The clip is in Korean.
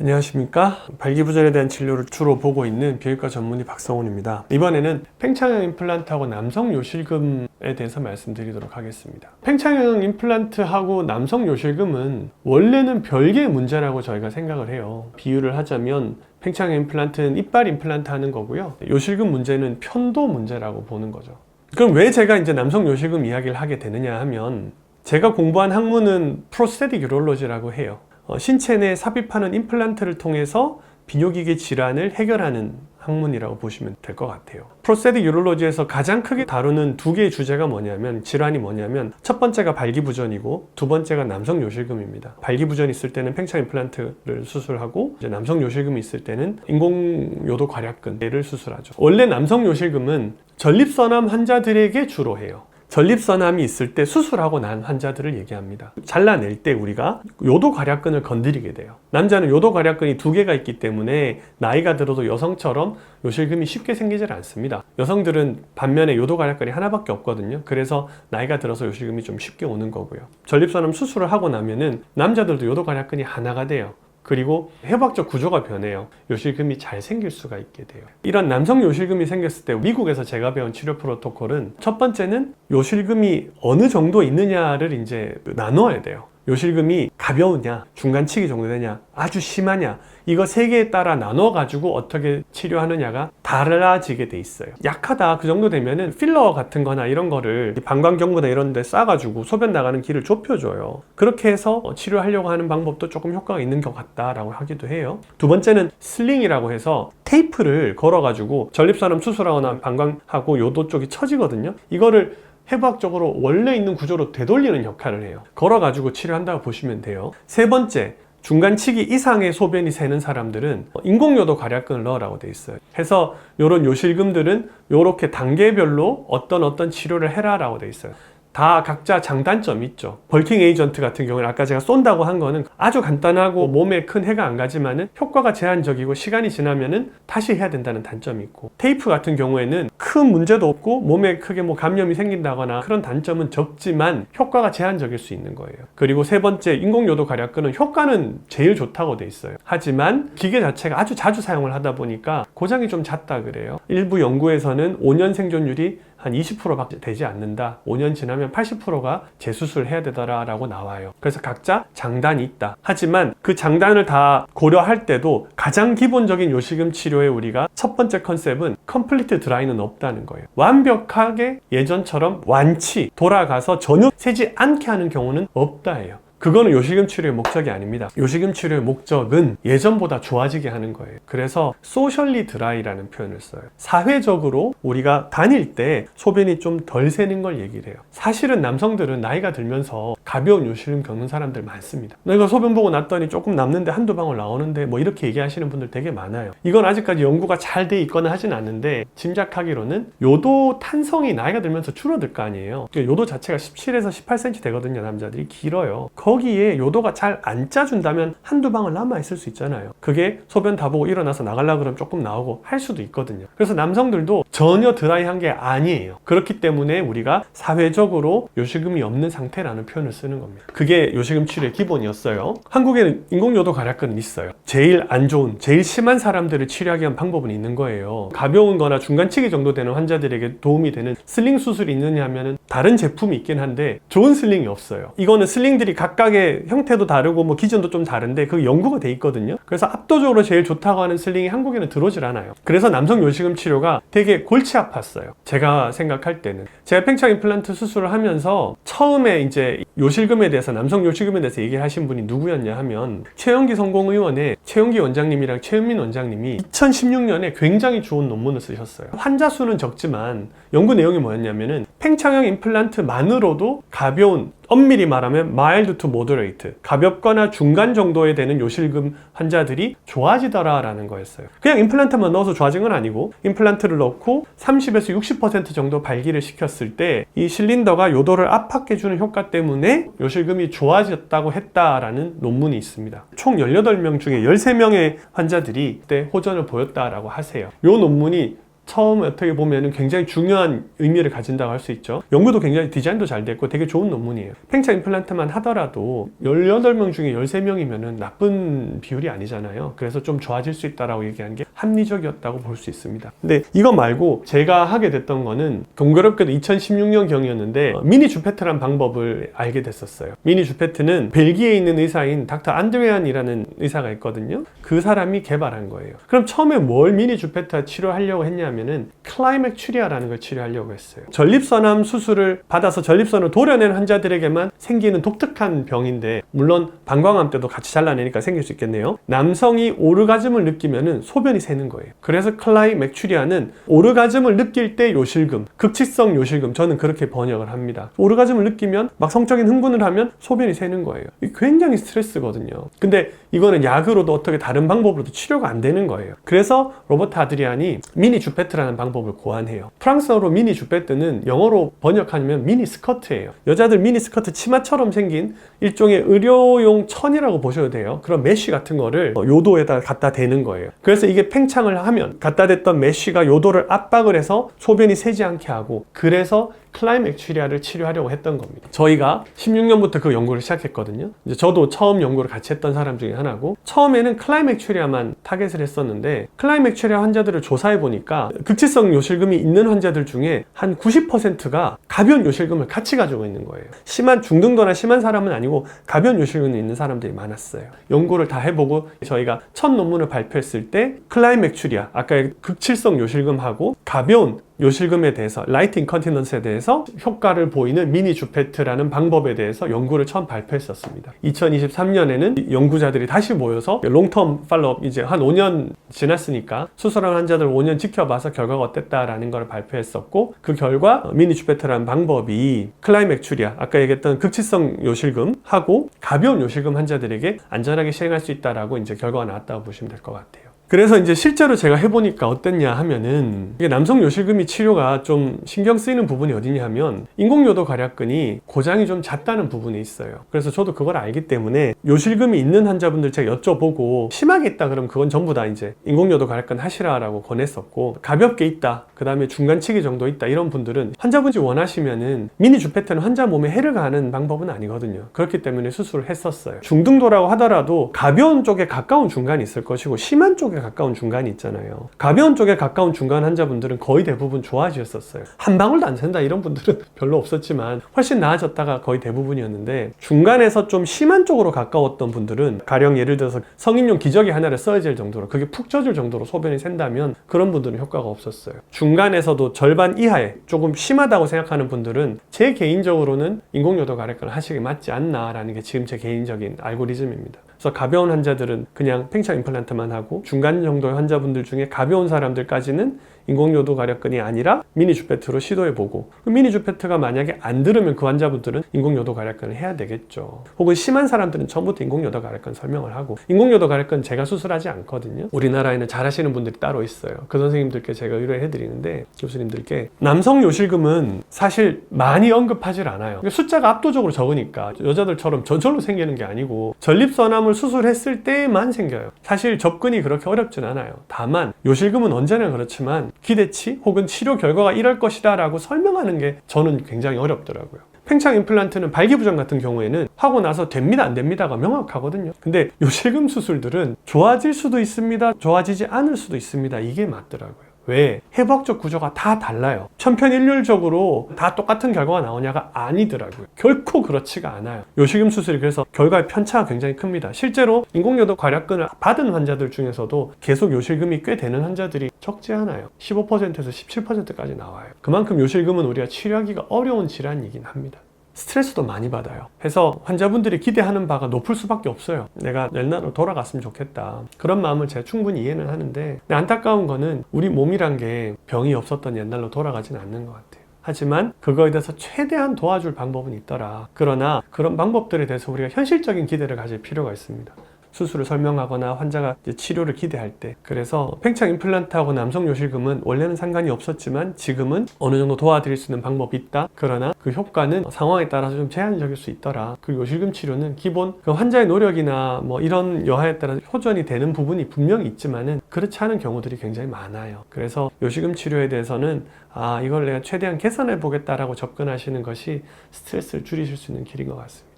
안녕하십니까. 발기부전에 대한 진료를 주로 보고 있는 비형과 전문의 박성훈입니다. 이번에는 팽창형 임플란트하고 남성 요실금에 대해서 말씀드리도록 하겠습니다. 팽창형 임플란트하고 남성 요실금은 원래는 별개의 문제라고 저희가 생각을 해요. 비유를 하자면 팽창형 임플란트는 이빨 임플란트 하는 거고요. 요실금 문제는 편도 문제라고 보는 거죠. 그럼 왜 제가 이제 남성 요실금 이야기를 하게 되느냐 하면 제가 공부한 학문은 프로스테틱 유롤로지라고 해요. 어, 신체 내 삽입하는 임플란트를 통해서 비뇨기계 질환을 해결하는 학문이라고 보시면 될 것 같아요. 프로스테틱 유롤로지에서 가장 크게 다루는 두 개의 주제가 뭐냐면 질환이 뭐냐면 첫 번째가 발기부전이고 두 번째가 남성 요실금입니다. 발기부전 있을 때는 팽창 임플란트를 수술하고 이제 남성 요실금이 있을 때는 인공 요도 괄약근을 수술하죠. 원래 남성 요실금은 전립선암 환자들에게 주로 해요. 전립선암이 있을 때 수술하고 난 환자들을 얘기합니다. 잘라낼 때 우리가 요도 괄약근을 건드리게 돼요. 남자는 요도 괄약근이 두 개가 있기 때문에 나이가 들어도 여성처럼 요실금이 쉽게 생기질 않습니다. 여성들은 반면에 요도 괄약근이 하나밖에 없거든요. 그래서 나이가 들어서 요실금이 좀 쉽게 오는 거고요. 전립선암 수술을 하고 나면은 남자들도 요도 괄약근이 하나가 돼요. 그리고 해부학적 구조가 변해요. 요실금이 잘 생길 수가 있게 돼요. 이런 남성 요실금이 생겼을 때 미국에서 제가 배운 치료 프로토콜은 첫 번째는 요실금이 어느 정도 있느냐를 이제 나누어야 돼요. 요실금이 가벼우냐, 중간치기 정도 되냐, 아주 심하냐, 이거 세 개에 따라 나눠 가지고 어떻게 치료하느냐가 달라지게 돼 있어요. 약하다 그 정도 되면은 필러 같은 거나 이런 거를 방광경부나 이런 데 싸 가지고 소변 나가는 길을 좁혀줘요. 그렇게 해서 치료하려고 하는 방법도 조금 효과가 있는 것 같다라고 하기도 해요. 두 번째는 슬링이라고 해서 테이프를 걸어 가지고 전립선암 수술하거나 방광하고 요도 쪽이 처지거든요. 이거를 해부학적으로 원래 있는 구조로 되돌리는 역할을 해요. 걸어가지고 치료한다고 보시면 돼요. 세 번째, 중간치기 이상의 소변이 새는 사람들은 인공요도 괄약근을 넣으라고 돼 있어요. 해서 이런 요실금들은 이렇게 단계별로 어떤 어떤 치료를 해라라고 돼 있어요. 다 각자 장단점이 있죠. 벌킹 에이전트 같은 경우는 아까 제가 쏜다고 한 거는 아주 간단하고 몸에 큰 해가 안 가지만은 효과가 제한적이고 시간이 지나면은 다시 해야 된다는 단점이 있고 테이프 같은 경우에는 큰 문제도 없고 몸에 크게 뭐 감염이 생긴다거나 그런 단점은 적지만 효과가 제한적일 수 있는 거예요. 그리고 세 번째 인공요도 괄약근은 효과는 제일 좋다고 돼 있어요. 하지만 기계 자체가 아주 자주 사용을 하다 보니까 고장이 좀 잦다 그래요. 일부 연구에서는 5년 생존율이 한 20%밖에 되지 않는다. 5년 지나면 80%가 재수술해야 되더라라고 나와요. 그래서 각자 장단이 있다. 하지만 그 장단을 다 고려할 때도 가장 기본적인 요실금 치료에 우리가 첫 번째 컨셉은 컴플리트 드라이는 없다는 거예요. 완벽하게 예전처럼 완치 돌아가서 전혀 새지 않게 하는 경우는 없다예요. 그거는 요실금 치료의 목적이 아닙니다. 요실금 치료의 목적은 예전보다 좋아지게 하는 거예요. 그래서 소셜리 드라이라는 표현을 써요. 사회적으로 우리가 다닐 때 소변이 좀 덜 새는 걸 얘기를 해요. 사실은 남성들은 나이가 들면서 가벼운 요실금 겪는 사람들 많습니다. 내가 소변 보고 났더니 조금 남는데 한두 방울 나오는데 뭐 이렇게 얘기하시는 분들 되게 많아요. 이건 아직까지 연구가 잘 돼 있거나 하진 않는데 짐작하기로는 요도 탄성이 나이가 들면서 줄어들 거 아니에요. 그러니까 요도 자체가 17에서 18cm 되거든요. 남자들이 길어요. 거기에 요도가 잘 안 짜준다면 한두 방울 남아있을 수 있잖아요. 그게 소변 다 보고 일어나서 나가려 그러면 조금 나오고 할 수도 있거든요. 그래서 남성들도 전혀 드라이한 게 아니에요. 그렇기 때문에 우리가 사회적으로 요실금이 없는 상태라는 표현을 쓰는 겁니다. 그게 요실금 치료의 기본이었어요. 한국에는 인공요도 괄약근은 있어요. 제일 안 좋은, 제일 심한 사람들을 치료하기 위한 방법은 있는 거예요. 가벼운 거나 중간치기 정도 되는 환자들에게 도움이 되는 슬링 수술이 있느냐 하면은 다른 제품이 있긴 한데 좋은 슬링이 없어요. 이거는 슬링들이 각각 의 형태도 다르고 뭐 기준도 좀 다른데 그 연구가 돼 있거든요. 그래서 압도적으로 제일 좋다고 하는 슬링이 한국에는 들어오질 않아요. 그래서 남성 요실금 치료가 되게 골치 아팠어요. 제가 생각할 때는 제가 팽창 임플란트 수술을 하면서 처음에 이제 요실금에 대해서 남성 요실금에 대해서 얘기를 하신 분이 누구였냐 하면 최영기 성공의원의 최영기 원장님이랑 최은민 원장님이 2016년에 굉장히 좋은 논문을 쓰셨어요. 환자 수는 적지만 연구 내용이 뭐였냐면은 팽창형 임플란트만으로도 가벼운 엄밀히 말하면 mild to moderate 가볍거나 중간 정도에 되는 요실금 환자들이 좋아지더라라는 거였어요. 그냥 임플란트만 넣어서 좋아진 건 아니고 임플란트를 넣고 30에서 60% 정도 발기를 시켰을 때 이 실린더가 요도를 압박해주는 효과 때문에 요실금이 좋아졌다고 했다라는 논문이 있습니다. 총 18명 중에 13명의 환자들이 그때 호전을 보였다라고 하세요. 이 논문이 처음 어떻게 보면 굉장히 중요한 의미를 가진다고 할 수 있죠. 연구도 굉장히 디자인도 잘 됐고 되게 좋은 논문이에요. 팽창 임플란트만 하더라도 18명 중에 13명이면 나쁜 비율이 아니잖아요. 그래서 좀 좋아질 수 있다라고 얘기한 게 합리적이었다고 볼 수 있습니다. 근데 이거 말고 제가 하게 됐던 거는 공교롭게도 2016년 경이었는데 어, 미니 주페트란 방법을 알게 됐었어요. 미니 주페트는 벨기에에 있는 의사인 닥터 안드레안이라는 의사가 있거든요. 그 사람이 개발한 거예요. 그럼 처음에 뭘 미니 주페트 치료하려고 했냐면 은 클라이맥 추리아라는 걸 치료하려고 했어요. 전립선암 수술을 받아서 전립선을 도려낸 환자들에게만 생기는 독특한 병인데 물론 방광암 때도 같이 잘라내니까 생길 수 있겠네요. 남성이 오르가즘을 느끼면은 소변이 새는 거예요. 그래서 클라이맥 추리아는 오르가즘을 느낄 때 요실금, 극치성 요실금 저는 그렇게 번역을 합니다. 오르가즘을 느끼면 막 성적인 흥분을 하면 소변이 새는 거예요. 굉장히 스트레스거든요. 근데 이거는 약으로도 어떻게 다른 방법으로도 치료가 안 되는 거예요. 그래서 로버트 아드리안이 미니 주페 트라는 방법을 고안해요. 프랑스어로 미니 주페트는 영어로 번역하면 미니 스커트예요. 여자들 미니 스커트 치마처럼 생긴 일종의 의료용 천이라고 보셔도 돼요. 그런 메쉬 같은 거를 요도에다 갖다 대는 거예요. 그래서 이게 팽창을 하면 갖다 댔던 메쉬가 요도를 압박을 해서 소변이 새지 않게 하고 그래서 클라이맥추리아를 치료하려고 했던 겁니다. 저희가 16년부터 그 연구를 시작했거든요. 이제 저도 처음 연구를 같이 했던 사람 중에 하나고 처음에는 클라이맥추리아만 타겟을 했었는데 클라이맥추리아 환자들을 조사해 보니까 극치성 요실금이 있는 환자들 중에 한 90%가 가변 요실금을 같이 가지고 있는 거예요. 심한 중등도나 심한 사람은 아니고 가변 요실금이 있는 사람들이 많았어요. 연구를 다 해보고 저희가 첫 논문을 발표했을 때 클라이맥추리아 아까 극칠성 요실금하고 가벼운 요실금에 대해서 라이트 인컨티넌스에 대해서 효과를 보이는 미니 주페트라는 방법에 대해서 연구를 처음 발표했었습니다. 2023년에는 연구자들이 다시 모여서 롱텀 팔로업 이제 한 5년 지났으니까 수술한 환자들 5년 지켜봐서 결과가 어땠다라는 걸 발표했었고 그 결과 미니 주페트라는 방법이 클라이맥추리아 아까 얘기했던 극치성 요실금하고 가벼운 요실금 환자들에게 안전하게 시행할 수 있다라고 이제 결과가 나왔다고 보시면 될 것 같아요. 그래서 이제 실제로 제가 해보니까 어땠냐 하면은 이게 남성 요실금이 치료가 좀 신경 쓰이는 부분이 어디냐 하면 인공요도 괄약근이 고장이 좀 잦다는 부분이 있어요. 그래서 저도 그걸 알기 때문에 요실금이 있는 환자분들 제가 여쭤보고 심하게 있다 그러면 그건 전부 다 이제 인공요도 괄약근 하시라라고 권했었고 가볍게 있다 그 다음에 중간치기 정도 있다 이런 분들은 환자분이 원하시면은 미니 주페트는 환자 몸에 해를 가하는 방법은 아니거든요. 그렇기 때문에 수술을 했었어요. 중등도라고 하더라도 가벼운 쪽에 가까운 중간이 있을 것이고 심한 쪽에 가까운 중간이 있잖아요. 가벼운 쪽에 가까운 중간 환자분들은 거의 대부분 좋아지셨었어요. 한 방울도 안 샌다 이런 분들은 별로 없었지만 훨씬 나아졌다가 거의 대부분이었는데 중간에서 좀 심한 쪽으로 가까웠던 분들은 가령 예를 들어서 성인용 기저귀 하나를 써야 될 정도로 그게 푹 젖을 정도로 소변이 샌다면 그런 분들은 효과가 없었어요. 중간에서도 절반 이하에 조금 심하다고 생각하는 분들은 제 개인적으로는 인공요도 가래권을 하시기 맞지 않나라는 게 지금 제 개인적인 알고리즘입니다. 그래서 가벼운 환자들은 그냥 팽창 임플란트만 하고 중간 정도의 환자분들 중에 가벼운 사람들까지는 인공요도 가력근이 아니라 미니 주페트로 시도해보고 그 미니 주페트가 만약에 안 들으면 그 환자분들은 인공요도 가력근을 해야 되겠죠. 혹은 심한 사람들은 처음부터 인공요도 가력근 설명을 하고 인공요도 가력근 제가 수술하지 않거든요. 우리나라에는 잘 하시는 분들이 따로 있어요. 그 선생님들께 제가 의뢰해 드리는데 교수님들께 남성 요실금은 사실 많이 언급하질 않아요. 숫자가 압도적으로 적으니까 여자들처럼 저절로 생기는 게 아니고 전립선암을 수술했을 때만 생겨요. 사실 접근이 그렇게 어렵진 않아요. 다만 요실금은 언제나 그렇지만 기대치 혹은 치료 결과가 이럴 것이다 라고 설명하는 게 저는 굉장히 어렵더라고요. 팽창 임플란트는 발기부전 같은 경우에는 하고 나서 됩니다 안 됩니다가 명확하거든요. 근데 요실금 수술들은 좋아질 수도 있습니다. 좋아지지 않을 수도 있습니다. 이게 맞더라고요. 왜? 해부학적 구조가 다 달라요. 천편일률적으로 다 똑같은 결과가 나오냐가 아니더라고요. 결코 그렇지가 않아요. 요실금 수술이 그래서 결과의 편차가 굉장히 큽니다. 실제로 인공요도 괄약근을 받은 환자들 중에서도 계속 요실금이 꽤 되는 환자들이 적지 않아요. 15%에서 17%까지 나와요. 그만큼 요실금은 우리가 치료하기가 어려운 질환이긴 합니다. 스트레스도 많이 받아요. 해서 환자분들이 기대하는 바가 높을 수밖에 없어요. 내가 옛날로 돌아갔으면 좋겠다. 그런 마음을 제가 충분히 이해는 하는데 안타까운 거는 우리 몸이란 게 병이 없었던 옛날로 돌아가진 않는 것 같아요. 하지만 그거에 대해서 최대한 도와줄 방법은 있더라. 그러나 그런 방법들에 대해서 우리가 현실적인 기대를 가질 필요가 있습니다. 수술을 설명하거나 환자가 치료를 기대할 때. 그래서 팽창 임플란트하고 남성 요실금은 원래는 상관이 없었지만 지금은 어느 정도 도와드릴 수 있는 방법이 있다. 그러나 그 효과는 상황에 따라서 좀 제한적일 수 있더라. 그 요실금 치료는 기본 그 환자의 노력이나 뭐 이런 여하에 따라 호전이 되는 부분이 분명히 있지만은 그렇지 않은 경우들이 굉장히 많아요. 그래서 요실금 치료에 대해서는 아 이걸 내가 최대한 개선해 보겠다라고 접근하시는 것이 스트레스를 줄이실 수 있는 길인 것 같습니다